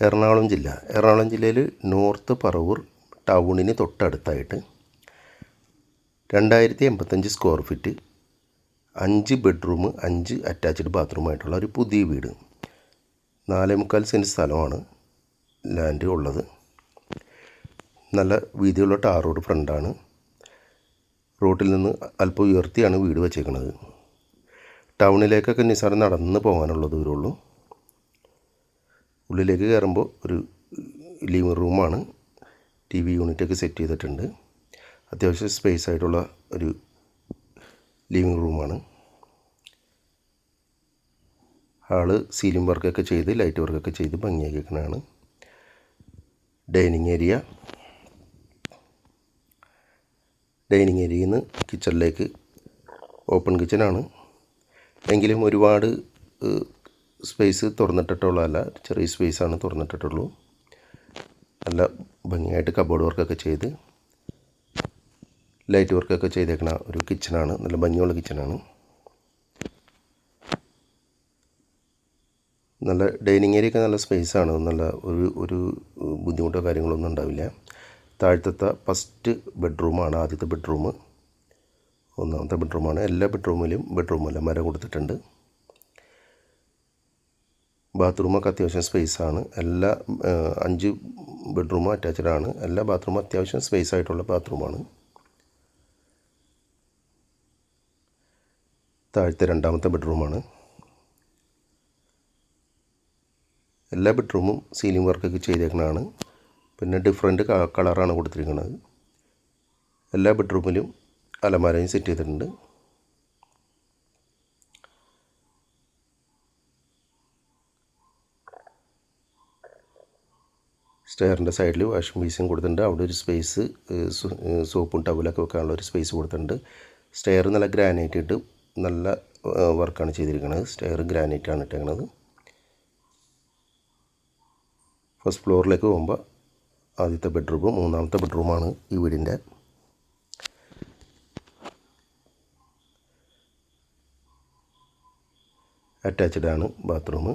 എറണാകുളം ജില്ല. എറണാകുളം ജില്ലയിൽ നോർത്ത് പറവൂർ ടൗണിന് തൊട്ടടുത്തായിട്ട് രണ്ടായിരത്തി എൺപത്തഞ്ച് സ്ക്വയർ ഫീറ്റ് അഞ്ച് ബെഡ്റൂം അഞ്ച് അറ്റാച്ച്ഡ് ബാത്റൂമായിട്ടുള്ള ഒരു പുതിയ വീട്. നാലേ മുക്കാൽ സെന്റ് സ്ഥലമാണ് ലാൻഡ് ഉള്ളത്. നല്ല വീതിയുള്ള ടാർ റോഡ് ഫ്രണ്ടാണ്. റോട്ടിൽ നിന്ന് അല്പം ഉയർത്തിയാണ് വീട് വെച്ചേക്കുന്നത് ടൗണിലേക്കൊക്കെ നിസ്സാരം നടന്ന് പോകാനുള്ള ദൂരമുള്ളൂ. ഉള്ളിലേക്ക് കയറുമ്പോൾ ഒരു ലിവിങ് റൂമാണ് ടി വി യൂണിറ്റൊക്കെ സെറ്റ് ചെയ്തിട്ടുണ്ട്. അത്യാവശ്യം സ്പേസ് ആയിട്ടുള്ള ഒരു ലിവിങ് റൂമാണ് ഹാൾ സീലിംഗ് വർക്കൊക്കെ ചെയ്ത് ലൈറ്റ് വർക്കൊക്കെ ചെയ്ത് ഭംഗിയാക്കിയിരിക്കുന്നതാണ് ഡൈനിങ് ഏരിയ ഡൈനിങ് ഏരിയയിൽ നിന്ന് കിച്ചണിലേക്ക് ഓപ്പൺ കിച്ചനാണ് എങ്കിലും ഒരുപാട് സ്പേസ് തുറന്നിട്ടിട്ടുള്ളതല്ല ചെറിയ സ്പേസാണ് തുറന്നിട്ടിട്ടുള്ളൂ. നല്ല ഭംഗിയായിട്ട് കബോർഡ് വർക്കൊക്കെ ചെയ്ത് ലൈറ്റ് വർക്കൊക്കെ ചെയ്തേക്കണ ഒരു കിച്ചണാണ് നല്ല ഭംഗിയുള്ള കിച്ചണാണ് നല്ല ഡൈനിങ് ഏരിയ ഒക്കെ നല്ല സ്പേസാണ് നല്ല ഒരു ഒരു ബുദ്ധിമുട്ടോ കാര്യങ്ങളൊന്നും ഉണ്ടാവില്ല. താഴത്തെ ഫസ്റ്റ് ബെഡ്റൂമാണ് ആദ്യത്തെ ബെഡ്റൂം ഒന്നാമത്തെ ബെഡ്റൂമാണ് എല്ലാ ബെഡ്റൂമിലും ബെഡ്റൂമല്ല മരം കൊടുത്തിട്ടുണ്ട്. ബാത്റൂമൊക്കെ അത്യാവശ്യം സ്പേസാണ് എല്ലാ അഞ്ച് ബെഡ്റൂമും അറ്റാച്ച്ഡ് ആണ്. എല്ലാ ബാത്റൂമും അത്യാവശ്യം സ്പേസ് ആയിട്ടുള്ള ബാത്റൂമാണ് താഴത്തെ രണ്ടാമത്തെ ബെഡ്റൂമാണ് എല്ലാ ബെഡ്റൂമും സീലിംഗ് വർക്കൊക്കെ ചെയ്തേക്കുന്നതാണ് പിന്നെ ഡിഫറെന്റ് കളറാണ് കൊടുത്തിരിക്കുന്നത് എല്ലാ ബെഡ്റൂമിലും അലമാരയും സെറ്റ് ചെയ്തിട്ടുണ്ട്. സ്റ്റെയറിന്റെ സൈഡിൽ വാഷിംഗ് ബേസിൻ കൊടുത്തിട്ടുണ്ട്. അവിടെ ഒരു സ്പേസ് സോപ്പും ടവലൊക്കെ വെക്കാനുള്ള ഒരു സ്പേസ് കൊടുത്തിട്ടുണ്ട്. സ്റ്റെയർ നല്ല ഗ്രാനൈറ്റ് ഇട്ട് നല്ല വർക്കാണ് ചെയ്തിരിക്കുന്നത്. സ്റ്റെയർ ഗ്രാനൈറ്റ് ആണ് ഇട്ടേക്കുന്നത് ഫസ്റ്റ് ഫ്ലോറിലേക്ക് പോകുമ്പോൾ ആദ്യത്തെ ബെഡ്റൂം മൂന്നാമത്തെ ബെഡ്റൂമാണ് ഈ വീടിന്റെ. അറ്റാച്ച്ഡ് ആണ് ബാത്റൂം.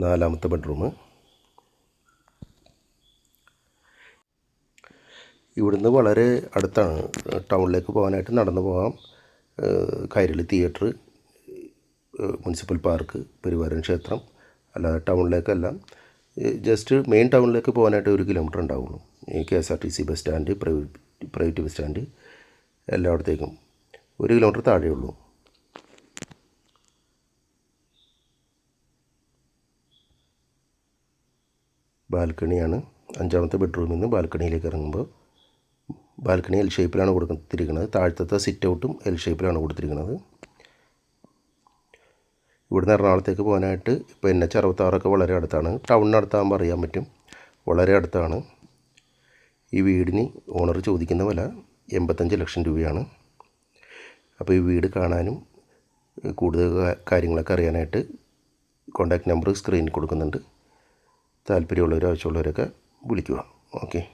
നാലാമത്തെ ബെഡ്റൂം. ഇവിടുന്ന് വളരെ അടുത്താണ്. ടൗണിലേക്ക് പോകാനായിട്ട് നടന്നു പോകാം. Kairali theatre municipal park Peruvaran ക്ഷേത്രം അല്ലാതെ ടൗണിലേക്കല്ല. ജസ്റ്റ് മെയിൻ ടൗണിലേക്ക് പോകാനായിട്ട് ഒരു കിലോമീറ്റർ ഉണ്ടാവുള്ളൂ. K S R T C bus stand private private bus stand എല്ലായിടത്തേക്കും ഒരു കിലോമീറ്റർ താഴെയുള്ളൂ. ബാൽക്കണിയാണ്. അഞ്ചാമത്തെ ബെഡ്റൂമിൽ നിന്ന് ബാൽക്കണിയിലേക്ക് ഇറങ്ങുമ്പോൾ ബാൽക്കണി എൽ ഷേപ്പിലാണ് കൊടുത്തിരിക്കുന്നത്. താഴത്തെ സിറ്റ് ഔട്ടും എൽ ഷേപ്പിലാണ് കൊടുത്തിരിക്കുന്നത്. ഇവിടുന്ന് എറണാകുളത്തേക്ക് പോകാനായിട്ട് ഇപ്പോൾ എൻ എച്ച് അറുപത്താറൊക്കെ വളരെ അടുത്താണ്. ടൗണിനടുത്താകുമ്പോൾ അറിയാൻ പറ്റും. വളരെ അടുത്താണ്. ഈ വീടിന് ഓണർ ചോദിക്കുന്ന വില എൺപത്തഞ്ച് ലക്ഷം രൂപയാണ്. അപ്പോൾ ഈ വീട് കാണാനും കൂടുതൽ കാര്യങ്ങളൊക്കെ അറിയാനായിട്ട് കോൺടാക്റ്റ് നമ്പർ സ്ക്രീനിൽ കൊടുക്കുന്നുണ്ട്. താല്പര്യമുള്ളവരും ആവശ്യമുള്ളവരൊക്കെ വിളിക്കുക. ഓക്കെ.